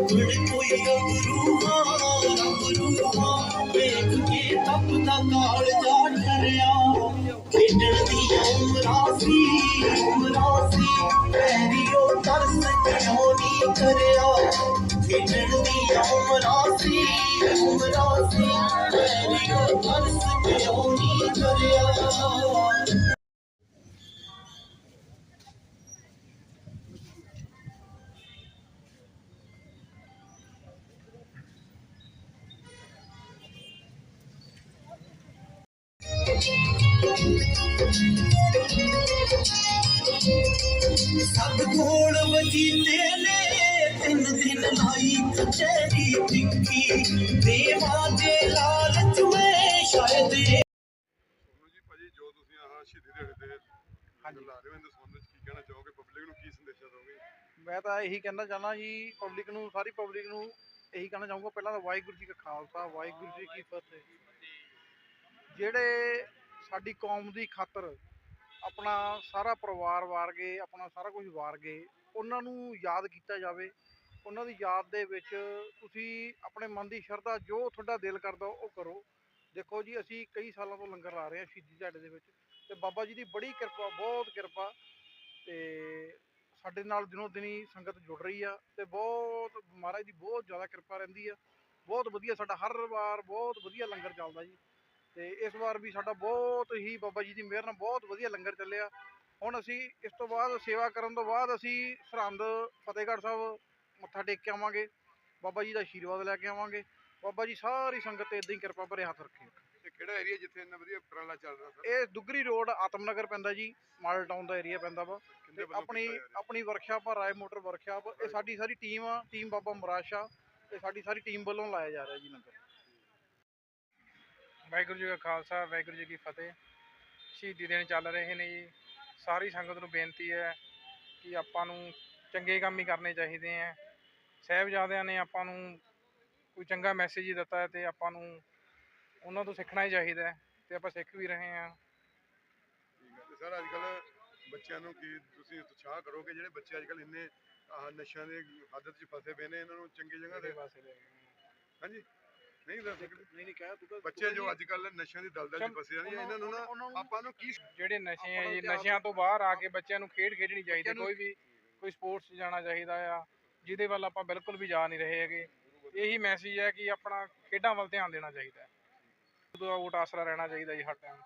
ਗੱਭਰੂ ਹਾਂ ਗੱਭਰੂ ਹਾਂ ਵੇਖ ਕੇ ਤਪਦਾ ਕਾਲ ਜਾ ਖੇਡਣ ਦੀ ਉਮਰਾਂ ਸੀ ਉਮਰਾਂ ਸੀ ਪੈਰੀਓ ਤਰਸ ਕਿਉਂ ਨਹੀਂ ਕਰਿਆ ਖੇਡਣ ਦੀ ਉਮਰਾਂ ਸੀ ਉਮਰਾਂ ਸੀ ਪੈਰੀਓ ਤਰਸ ਕਿਉਂ ਨਹੀਂ ਕਰਿਆ ਸਭ ਕੋਲ ਵਜੀਤੇ ਨੇ ਤਿੰਨ ਦਿਨ ਲਾਈ ਕਚਹਿਰੀ ਟਿੱਕੀ ਦੇਵਾਂ ਦੇ ਲਾਲਚ ਮੈਂ ਸ਼ਾਇਦ ਜੀ ਭਾਜੀ ਜੋ ਤੁਸੀਂ ਆਹ ਸ਼ਹੀਦੀ ਦਿਹਾੜੇ ਤੇ ਹਾਂਜੀ। ਲਾ ਰਹੇ ਹੋ ਇਹਦੇ ਸੰਬੰਧ ਵਿੱਚ ਕੀ ਕਹਿਣਾ ਚਾਹੋਗੇ? ਪਬਲਿਕ ਨੂੰ ਕੀ ਸੰਦੇਸ਼ਾ ਦੋਗੇ? ਮੈਂ ਤਾਂ ਇਹੀ ਕਹਿਣਾ ਚਾਹੁੰਦਾ ਜੀ ਪਬਲਿਕ ਨੂੰ ਸਾਰੀ ਪਬਲਿਕ ਨੂੰ ਇਹੀ ਕਹਿਣਾ ਚਾਹੂੰਗਾ ਪਹਿਲਾਂ ਤਾਂ ਵਾਹਿਗੁਰੂ ਜੀ ਕਾ ਖਾਲਸਾ ਵਾਹਿਗੁਰੂ ਜੀ ਕੀ ਫਤਿਹ। ਜਿਹੜੇ ਸਾਡੀ ਕੌਮ ਦੀ ਖਾਤਰ ਆਪਣਾ ਸਾਰਾ ਪਰਿਵਾਰ ਵਾਰ ਗਏ, ਆਪਣਾ ਸਾਰਾ ਕੁਝ ਵਾਰ ਗਏ, ਉਹਨਾਂ ਨੂੰ ਯਾਦ ਕੀਤਾ ਜਾਵੇ, ਉਹਨਾਂ ਦੀ ਯਾਦ ਦੇ ਵਿੱਚ ਤੁਸੀਂ ਆਪਣੇ ਮਨ ਦੀ ਸ਼ਰਧਾ ਜੋ ਤੁਹਾਡਾ ਦਿਲ ਕਰਦਾ ਉਹ ਕਰੋ। ਦੇਖੋ ਜੀ, ਅਸੀਂ ਕਈ ਸਾਲਾਂ ਤੋਂ ਲੰਗਰ ਲਾ ਰਹੇ ਹਾਂ ਸ਼ਹੀਦੀ ਦਿਹਾੜੇ ਦੇ ਵਿੱਚ ਤੇ ਬਾਬਾ ਜੀ ਦੀ ਬੜੀ ਕਿਰਪਾ, ਬਹੁਤ ਕਿਰਪਾ ਤੇ ਸਾਡੇ ਨਾਲ ਦਿਨੋਂ ਦਿਨੀ ਸੰਗਤ ਜੁੜ ਰਹੀ ਆ ਤੇ ਬਹੁਤ ਮਹਾਰਾਜ ਦੀ ਬਹੁਤ ਜ਼ਿਆਦਾ ਕਿਰਪਾ ਰਹਿੰਦੀ ਆ। ਬਹੁਤ ਵਧੀਆ ਸਾਡਾ ਹਰ ਵਾਰ ਬਹੁਤ ਵਧੀਆ ਲੰਗਰ ਚੱਲਦਾ ਜੀ। ਤੇ ਇਸ ਵਾਰ ਵੀ ਸਾਡਾ ਬਹੁਤ ਹੀ ਬਾਬਾ ਜੀ ਦੀ ਮਿਹਰ ਨਾਲ ਬਹੁਤ ਵਧੀਆ ਲੰਗਰ ਚੱਲਿਆ। ਹੁਣ ਅਸੀਂ ਇਸ ਤੋਂ ਬਾਅਦ ਸੇਵਾ ਕਰਨ ਤੋਂ ਬਾਅਦ ਅਸੀਂ ਸਰਹੰਦ ਫਤਿਹਗੜ੍ਹ ਸਾਹਿਬ ਮੱਥਾ ਟੇਕ ਕੇ ਆਵਾਂਗੇ। ਬਾਬਾ ਜੀ ਦਾ ਆਸ਼ੀਰਵਾਦ ਲੈ ਕੇ ਆਵਾਂਗੇ। ਬਾਬਾ ਜੀ ਸਾਰੀ ਸੰਗਤ ਤੇ ਇਦਾਂ ਹੀ ਕਿਰਪਾ ਭਰੇ ਹੱਥ ਰੱਖੇ। ਇਹ ਕਿਹੜਾ ਏਰੀਆ ਜਿੱਥੇ ਇੰਨਾ ਵਧੀਆ ਉਪਰਾਲਾ ਚੱਲ ਰਿਹਾ ਸਰ? ਇਹ ਦੁੱਗਰੀ ਰੋਡ ਆਤਮਨਗਰ ਪੈਂਦਾ ਜੀ ਮਾਡਲ ਟਾਊਨ ਦਾ ਏਰੀਆ ਪੈਂਦਾ ਵਾ। ਤੇ ਆਪਣੀ? ਆਪਣੀ ਵਰਕਸ਼ਾਪ ਆ ਰਾਏ ਮੋਟਰ ਵਰਕਸ਼ਾਪ ਇਹ ਸਾਡੀ ਸਾਰੀ ਟੀਮ ਆ ਟੀਮ ਬਾਬਾ ਮੁਰਾਸ਼ਾ ਤੇ ਸਾਡੀ ਸਾਰੀ ਟੀਮ ਵੱਲੋਂ ਲਾਇਆ ਜਾ ਰਿਹਾ ਜੀ ਲੰਗਰ। ਵਾਹਿਗੁਰੂ ਜੀ ਕਾ ਖਾਲਸਾ ਵਾਹਿਗੁਰੂ ਜੀ ਕੀ ਫਤਿਹ। ਸ਼ਹੀਦੀ ਦਿਨ ਚੱਲ ਰਹੇ ਨੇ ਜੀ। ਸਾਰੀ ਸੰਗਤ ਨੂੰ ਬੇਨਤੀ ਹੈ ਕਿ ਆਪਾਂ ਨੂੰ ਚੰਗੇ ਕੰਮ ਹੀ ਕਰਨੇ ਚਾਹੀਦੇ ਹੈ ਸਾਹਿਬਜ਼ਾਦਿਆਂ ਨੇ ਆਪਾਂ ਨੂੰ ਕੋਈ ਚੰਗਾ ਮੈਸੇਜ ਹੀ ਦਿੱਤਾ ਹੈ ਤੇ ਆਪਾਂ ਨੂੰ ਉਹਨਾਂ ਤੋਂ ਸਿੱਖਣਾ ਹੀ ਚਾਹੀਦਾ ਹੈ ਤੇ ਆਪਾਂ ਸਿੱਖ ਵੀ ਰਹੇ ਹਾਂ। ਸਰ ਅੱਜ ਕੱਲ ਬੱਚਿਆਂ ਨੂੰ ਕੀ ਤੁਸੀਂ ਉਤਸ਼ਾਹ ਕਰੋਗੇ? ਜਿਹੜੇ ਬੱਚੇ ਅੱਜ ਕੱਲ ਇੰਨੇ ਆਹ ਨਸ਼ਿਆਂ ਦੇ ਆਦਤ 'ਚ ਫਸੇ ਪਏ ਨੇ ਇਹਨਾਂ ਨੂੰ ਚੰਗੀ ਜਗ੍ਹਾ ਤੇ ਪਾਸੇ ਲੈ ਗਏ। ਹਾਂਜੀ। ਨਹੀਂ ਦੱਸ ਸਕਦੇ ਨਹੀਂ ਨਹੀਂ ਕਹਿ ਤੂੰ ਬੱਚੇ ਜੋ ਅੱਜ ਕੱਲ ਨਸ਼ਿਆਂ ਦੀ ਦਲਦਲ 'ਚ ਫਸੇ ਨੇ ਇਹਨਾਂ ਨੂੰ ਨਾ ਆਪਾਂ ਨੂੰ ਕੀ ਜਿਹੜੇ ਨਸ਼ੇ ਆ ਜੀ ਨਸ਼ਿਆਂ ਤੋਂ ਬਾਹਰ ਆ ਕੇ ਬੱਚਿਆਂ ਨੂੰ ਖੇਡ ਖੇਡਣੀ ਚਾਹੀਦੀ ਕੋਈ ਵੀ ਕੋਈ ਸਪੋਰਟਸ 'ਚ ਜਾਣਾ ਚਾਹੀਦਾ ਆ ਜਿਹਦੇ ਵੱਲ ਆਪਾਂ ਬਿਲਕੁਲ ਵੀ ਜਾ ਨਹੀਂ ਰਹੇ ਹੈਗੇ। ਇਹੀ ਮੈਸੇਜ ਹੈ ਕਿ ਆਪਣਾ ਖੇਡਾਂ ਵੱਲ ਧਿਆਨ ਦੇਣਾ ਚਾਹੀਦਾ ਹੈ। ਆਸਰਾ ਰਹਿਣਾ ਚਾਹੀਦਾ ਜੀ ਹਰ ਟਾਈਮ